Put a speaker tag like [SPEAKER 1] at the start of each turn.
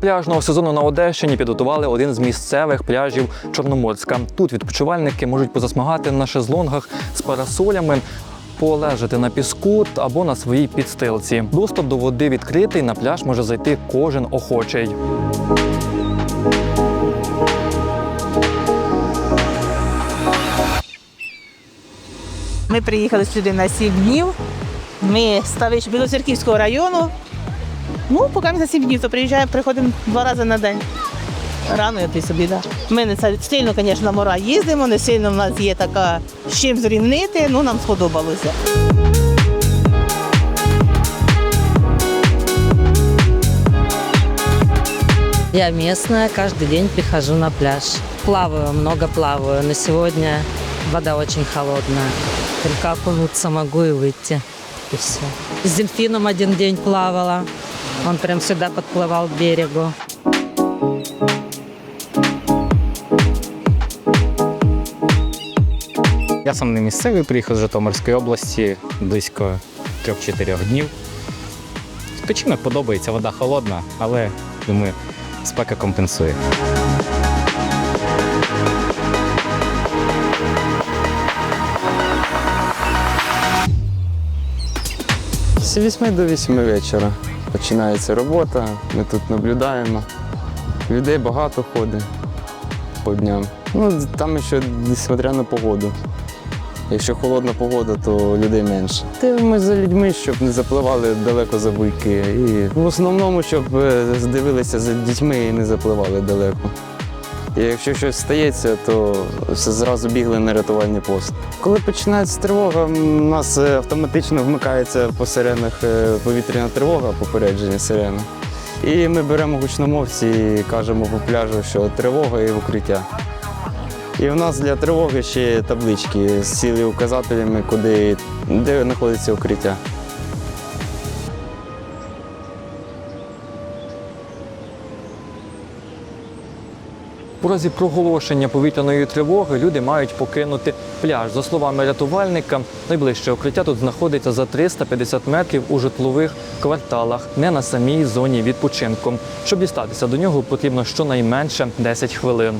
[SPEAKER 1] пляжного сезону на Одещині підготували один з місцевих пляжів Чорноморська. Тут відпочивальники можуть позасмагати на шезлонгах з парасолями. Полежати на піску або на своїй підстилці. Доступ до води відкритий. На пляж може зайти кожен охочий.
[SPEAKER 2] Ми приїхали сюди на 7 днів. Ми з Білоцерківського району. Ну, поки ми за 7 днів, то приїжджаємо, приходимо два рази на день. Рано ти собі, так. Ми не сильно, звісно, мора їздимо, не сильно в нас є така з чим зрівнити, ну нам сподобалося.
[SPEAKER 3] Я местная, каждый день прихожу на пляж. Плаваю, много плаваю, но сегодня вода очень холодная. Только окунуться могу и выйти. И все. С дельфином один день плавала. Он прям сюда подплывал к берегу.
[SPEAKER 4] Я сам не місцевий, приїхав з Житомирської області близько 3-4 днів. Відпочинок подобається, вода холодна, але думаю, спека компенсує.
[SPEAKER 5] З 8 до 8 вечора починається робота, ми тут наблюдаємо. Людей багато ходить по дням. Ну, там ще несмотря на погоду. Якщо холодна погода, то людей менше. Дивимося за людьми, щоб не запливали далеко за буйки. І в основному, щоб е, дивилися за дітьми і не запливали далеко. І якщо щось стається, то все зразу бігли на рятувальний пост. Коли починається тривога, у нас е, автоматично вмикається по сиренах е, повітряна тривога, попередження сирени. І ми беремо гучномовці і кажемо по пляжу, що тривога і укриття. І в нас для тривоги ще таблички з цілі указателями, куди, де знаходиться укриття.
[SPEAKER 1] У разі проголошення повітряної тривоги люди мають покинути пляж. За словами рятувальника, найближче укриття тут знаходиться за 350 метрів у житлових кварталах, не на самій зоні відпочинку. Щоб дістатися до нього, потрібно щонайменше 10 хвилин.